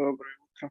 Доброе утро.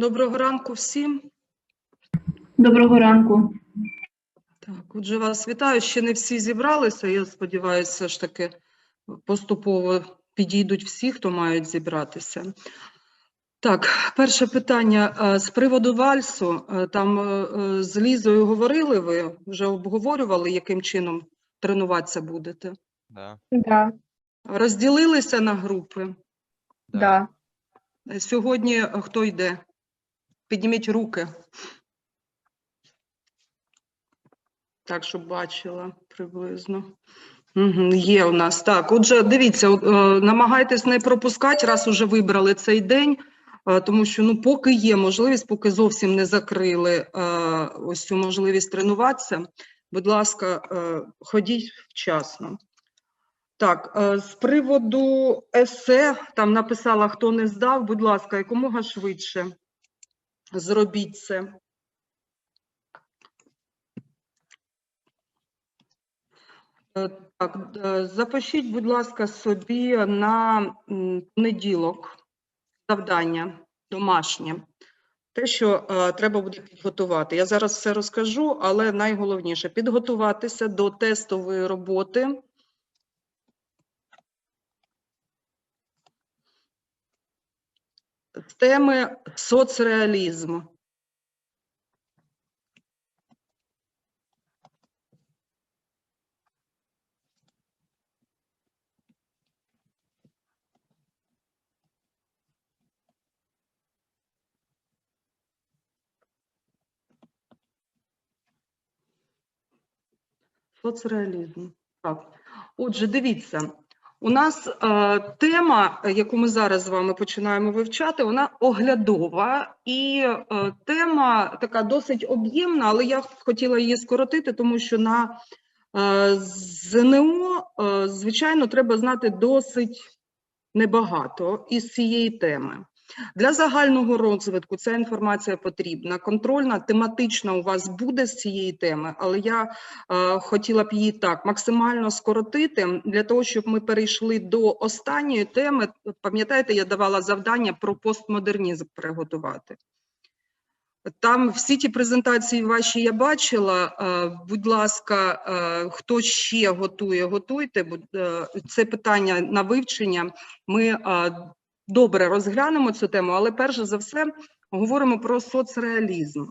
Доброго ранку всім. Доброго ранку. Так, отже, вас вітаю. Ще не всі зібралися. Я сподіваюся, все ж таки поступово підійдуть всі, хто мають зібратися. Так, перше питання е, з приводу вальсу. Е, Там е, з Лізою говорили ви, вже обговорювали, яким чином тренуватися будете. Да, Да, Розділилися на групи. да. Сьогодні хто йде? Підніміть руки. Так, щоб бачила приблизно. Є у нас. Так, отже, дивіться, е, намагайтесь не пропускати, раз уже вибрали цей день, е, тому що ну, поки є можливість, поки зовсім не закрили е, ось цю можливість тренуватися, будь ласка, ходіть вчасно. Так, з приводу есе, там написала, хто не здав, будь ласка, якомога швидше зробіть це. Е, Так, е, запишіть, будь ласка, собі на понеділок завдання домашнє. Те, що е, треба буде підготувати. Я зараз все розкажу, але найголовніше підготуватися до тестової роботи. Теми соцреалізм. Соцреалізм. Так. Отже, дивіться, у нас е, тема, яку ми зараз з вами починаємо вивчати, вона оглядова, і е, тема така досить об'ємна, але я хотіла її скоротити, тому що на е, ЗНО, е, звичайно, треба знати досить небагато із цієї теми. Для загального розвитку ця інформація потрібна. Контрольна, тематична у вас буде з цієї теми, але я е, хотіла б її так максимально скоротити для того, щоб ми перейшли до останньої теми. Пам'ятаєте, я давала завдання про постмодернізм приготувати. Там всі ті презентації ваші я бачила. Е, Будь ласка, е, хто ще готує, готуйте. Е, Це питання на вивчення. Ми добре розглянемо цю тему, але перш за все говоримо про соцреалізм.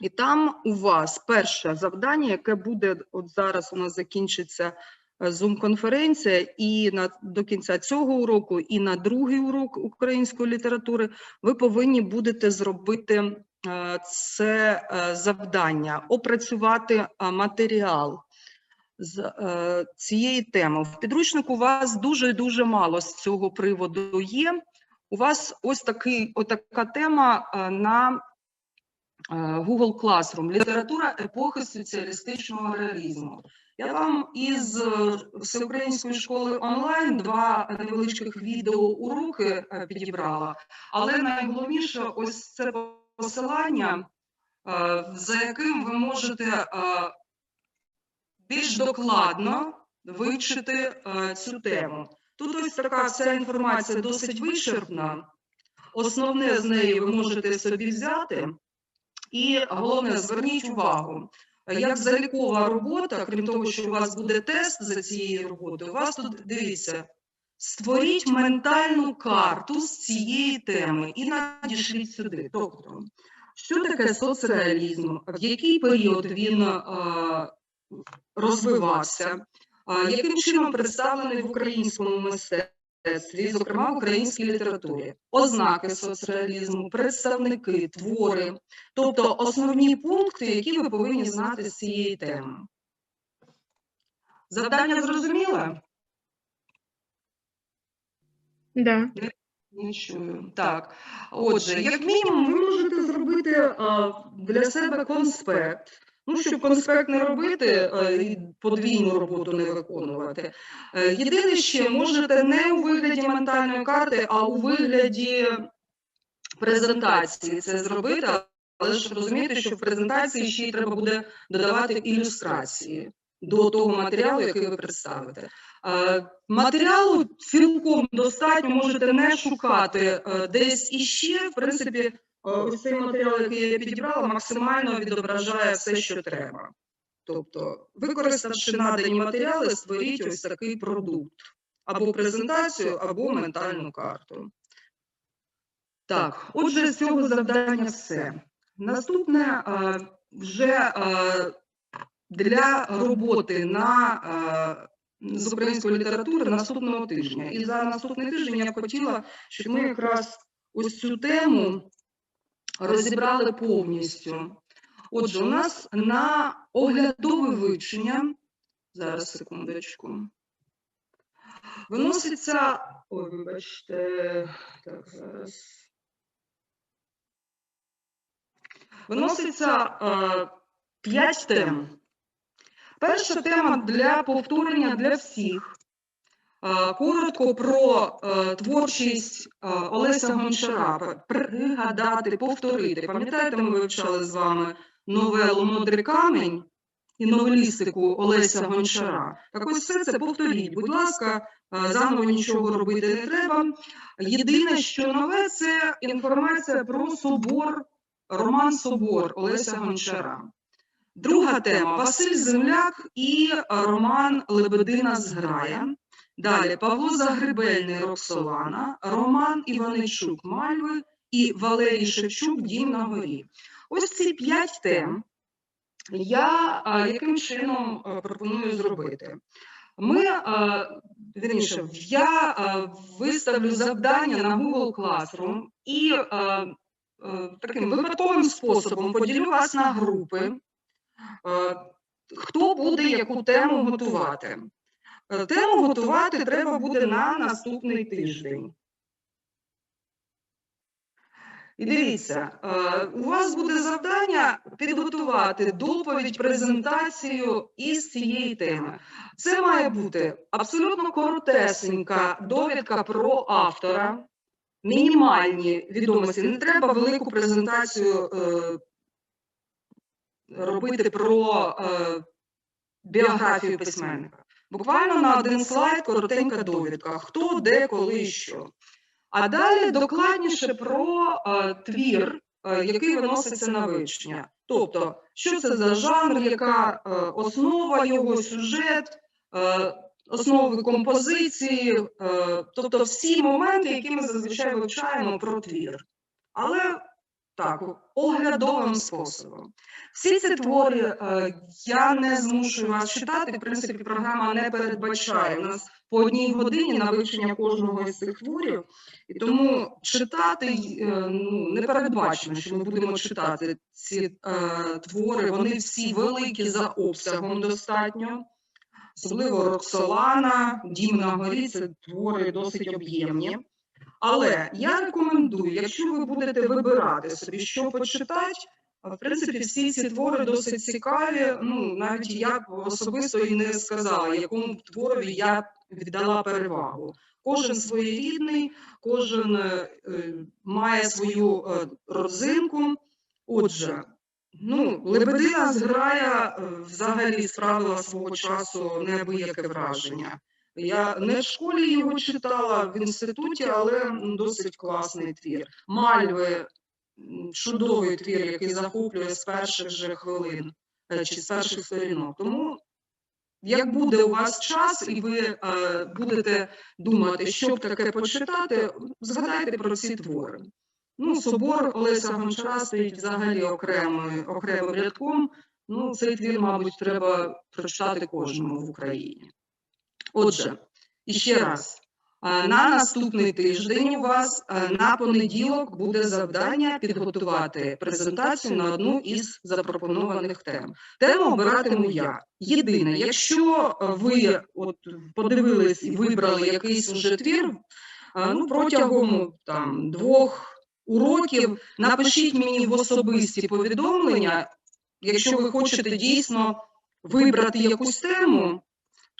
І там у вас перше завдання, яке буде от зараз у нас закінчиться е, Zoom-конференція, і на до кінця цього уроку, і на другий урок української літератури ви повинні будете зробити е, це е, завдання, опрацювати е, матеріал з е, цієї теми. В підручнику у вас дуже дуже мало з цього приводу є. У вас ось такий, отака тема е, на е, Google Classroom. Література епохи соціалістичного реалізму. Я вам із всеукраїнської школи онлайн два невеличких відеоуроки е, підібрала, але найголовніше ось це посилання, за яким ви можете більш докладно вивчити е, цю тему. Тут ось така вся інформація досить вичерпна. Основне з неї ви можете собі взяти. І головне, зверніть увагу, як залікова робота, крім того, що у вас буде тест за цією роботою, у вас тут дивіться, створіть ментальну карту з цієї теми і надішліть сюди. Тобто, що таке соцреалізм, в який період він е, розвивався, яким чином представлений в українському мистецтві, зокрема в українській літературі, ознаки соцреалізму, представники, твори, тобто основні пункти, які ви повинні знати з цієї теми. Завдання зрозуміле? Да. Не чую. Так. Отже, як мінімум, ви можете зробити а, для себе конспект. Ну, щоб конспект не робити і подвійну роботу не виконувати. Е, Єдине ще можете не у вигляді ментальної карти, а у вигляді презентації це зробити. Але ж розумієте, що в презентації ще й треба буде додавати ілюстрації до того матеріалу, який ви представите. Е, Матеріалу цілком достатньо, можете не шукати е, десь іще. В принципі, е, ось цей матеріал, який я підібрала, максимально відображає все, що треба. Тобто, використавши надані матеріали, створіть ось такий продукт. Або презентацію, або ментальну карту. Так, отже, з цього завдання все. Наступне е, вже е, для роботи на е, з української літератури наступного тижня. І за наступний тиждень я б хотіла, щоб ми якраз ось цю тему розібрали повністю. Отже, у нас на оглядове вивчення, зараз секундочку, виноситься, ой, вибачте, так, зараз. Виноситься е, п'ять тем. Перша тема для повторення для всіх. Е, Коротко про е, творчість е, Олеся Гончара. Пригадати, повторити. Пам'ятаєте, ми вивчали з вами новелу Мудрий камінь і новелістику Олеся Гончара. Так ось все це повторіть. Будь ласка, заново нічого робити не треба. Єдине, що нове, це інформація про собор, роман Собор Олеся Гончара. Друга тема Василь Земляк і роман Лебедина зграя. Далі Павло Загребельний Роксолана, Роман Іваничук Мальви і Валерій Шевчук Дім на горі. Ось ці п'ять тем я а, яким чином а, пропоную зробити. Ми, а, вірніше, я а, виставлю завдання на Google Classroom і а, а, таким випадковим способом поділю вас на групи. Е, Хто буде яку тему готувати? Е, Тему готувати треба буде на наступний тиждень. І дивіться, е, у вас буде завдання підготувати доповідь, презентацію із цієї теми. Це має бути абсолютно коротесенька довідка про автора, мінімальні відомості. Не треба велику презентацію е, робити про біографію письменника. Буквально на один слайд коротенька довідка, хто, де, коли що. А далі докладніше про е, твір, е, який виноситься на вивчення. Тобто, що це за жанр, яка е, основа його, сюжет, е, основи композиції, е, тобто всі моменти, які ми зазвичай вивчаємо про твір. Але так, оглядовим способом. Всі ці твори е, я не змушую вас читати. В принципі, програма не передбачає. У нас по одній годині на вивчення кожного із цих творів, і тому читати е, ну, не передбачено, що ми будемо читати ці е, твори. Вони всі великі за обсягом достатньо. Особливо Роксолана, Дім на горі це твори досить об'ємні. Але я рекомендую, якщо ви будете вибирати собі, що почитати, В принципі, всі ці твори досить цікаві. Ну, навіть я б особисто і не сказала, якому б творові я віддала перевагу. Кожен своєрідний, кожен е, е, має свою е, родзинку. Отже, ну, Лебедина зграя е, взагалі справила свого часу неабияке враження. Я не в школі його читала, в інституті, але досить класний твір. Мальви чудовий твір, який захоплює з перших же хвилин е, чи з перших сторінок. Тому, як буде у вас час, і ви е, будете думати, що б таке почитати, згадайте про ці твори. Ну, собор Олеся Гончара стоїть взагалі окремим, окремим рядком. Ну, цей твір, мабуть, треба прочитати кожному в Україні. Отже, іще раз. На наступний тиждень у вас на понеділок буде завдання підготувати презентацію на одну із запропонованих тем. Тему обиратиму я. Єдине, якщо ви от подивились і вибрали якийсь уже твір, ну протягом там двох уроків напишіть мені в особисті повідомлення, якщо ви хочете дійсно вибрати якусь тему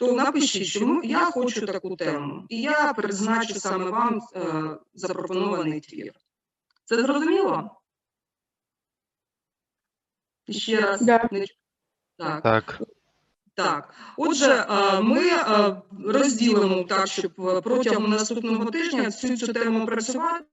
то напишіть, що ми- я хочу таку тему, і я призначу саме вам е, запропонований твір. Це зрозуміло? Ще раз. Да. не Так. Так, Так, отже, е, ми е, розділимо так, щоб е, протягом наступного тижня всю цю тему працювати,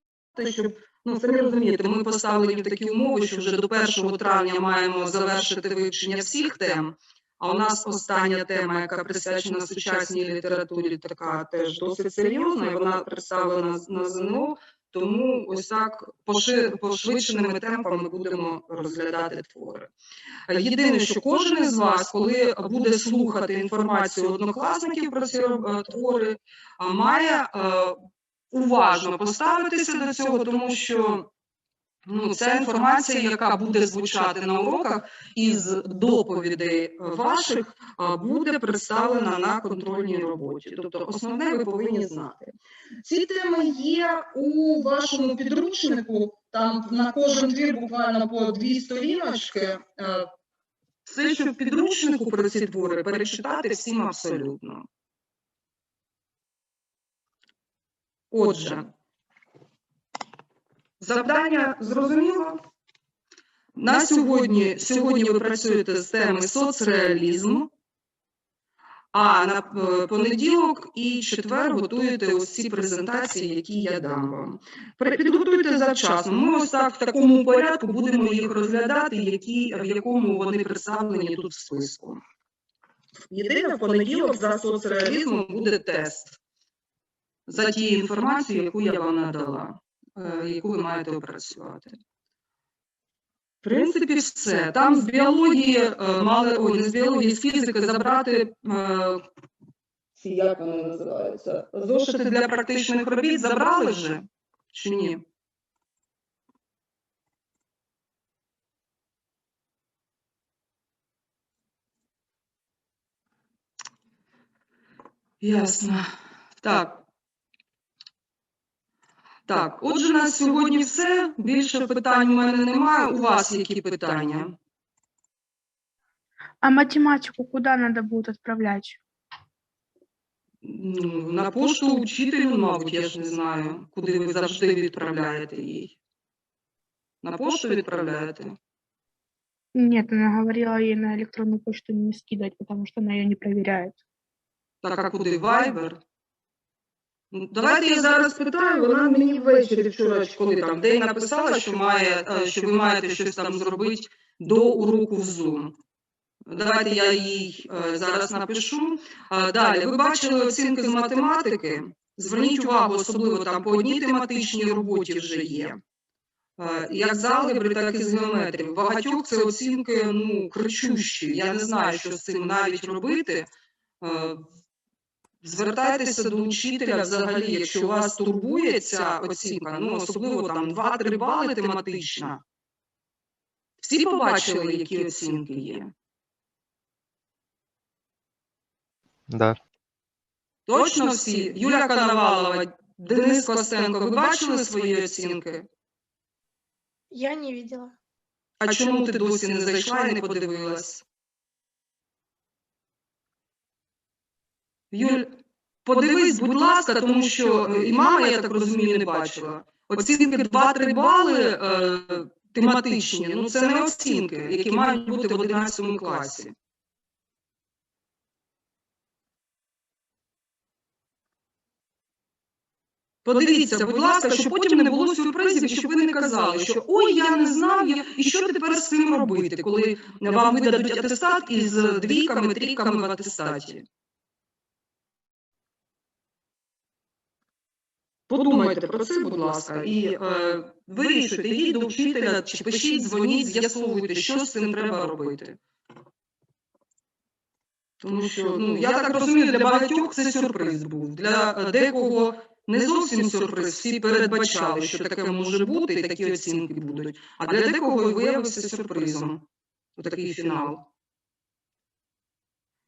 щоб ну самі розумієте, ми поставлені в такі умови, що вже до 1 травня маємо завершити вивчення всіх тем. А у нас остання тема, яка присвячена сучасній літературі, така теж досить серйозна. і Вона представлена на ЗНО. Тому ось так пошвидшеними темпами будемо розглядати твори. Єдине, що кожен із вас, коли буде слухати інформацію однокласників про ці е, твори, е, має е, уважно поставитися до цього, тому що ну, це інформація, яка буде звучати на уроках із доповідей е, ваших, е, буде представлена на контрольній роботі. Тобто, основне ви повинні знати. Ці теми є у вашому підручнику. Там на кожен твір буквально по дві сторіночки. Е, Все, що в підручнику про ці твори, перечитати всім абсолютно. Отже, завдання зрозуміло? На сьогодні, сьогодні ви працюєте з теми соцреалізм, а на е, понеділок і четвер готуєте ось ці презентації, які я дам вам. Підготуйте завчасно. Ми ось так в такому порядку будемо їх розглядати, які, в якому вони представлені тут в списку. Єдине, в понеділок за соцреалізмом буде тест за тією інформацією, яку я вам надала, яку ви маєте опрацювати. В принципі, все. Там з біології е, мали, ой, не з біології, з фізики забрати. е, Ці як вони називаються? Зошити для практичних робіт забрали вже чи ні? Ясно. Так. Так, отже, на сьогодні все. Більше питань у мене немає. У вас які питання? А математику куда надо будет отправлять? Ну, на пошту учителю, мабуть, я ж не знаю, куди ви завжди відправляєте її. На пошту відправляєте? Нет, она говорила ей на электронную почту не скидывать, потому что она ее не проверяет. Так, а куди? Viber? Давайте я зараз питаю, вона мені ввечері вчора, коли там день написала, що має, е, що ви маєте щось там зробити до уроку в Zoom. Давайте я їй е, зараз напишу. Далі, ви бачили оцінки з математики. Зверніть увагу, особливо там по одній тематичній роботі вже є. Е, Як з алгебри, так і з геометрії. Багатьох це оцінки ну, кричущі. Я не знаю, що з цим навіть робити. Звертайтеся до учителя взагалі, якщо вас турбує ця оцінка, ну особливо там 2-3 бали тематична. Всі побачили, які оцінки є? да. Точно всі? Юля Коновалова, Денис Костенко, ви бачили свої оцінки? Я не видела. А чому ти досі не зайшла і не подивилась? Юль, подивись, будь ласка, тому що е, і мама, я так розумію, не бачила. Оцінки 2-3 бали е, тематичні, ну це не оцінки, які мають бути в 11 класі. Подивіться, будь ласка, щоб потім не було сюрпризів, щоб ви не казали, що ой, я не знав, я- і що тепер з цим робити, коли вам видадуть атестат із двійками, трійками в атестаті. Подумайте про це, будь ласка, і е, вирішуйте, йдіть до вчителя, чи пишіть, дзвоніть, з'ясовуйте, що з цим треба робити. Тому що, ну, я так розумію, для багатьох це сюрприз був. Для декого не зовсім сюрприз, всі передбачали, що таке може бути, і такі оцінки будуть. А для декого і виявився сюрпризом такий фінал.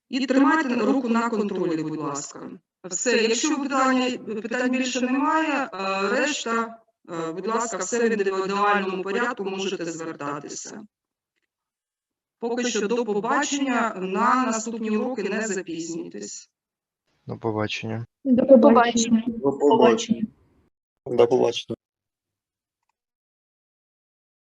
І тримайте руку на контролі, будь ласка. Все, якщо питання, питань більше немає, е, решта, е, будь ласка, все в індивідуальному порядку можете звертатися. Поки що до побачення на наступні уроки не запізнюйтесь. До побачення. До побачення. До побачення. До побачення.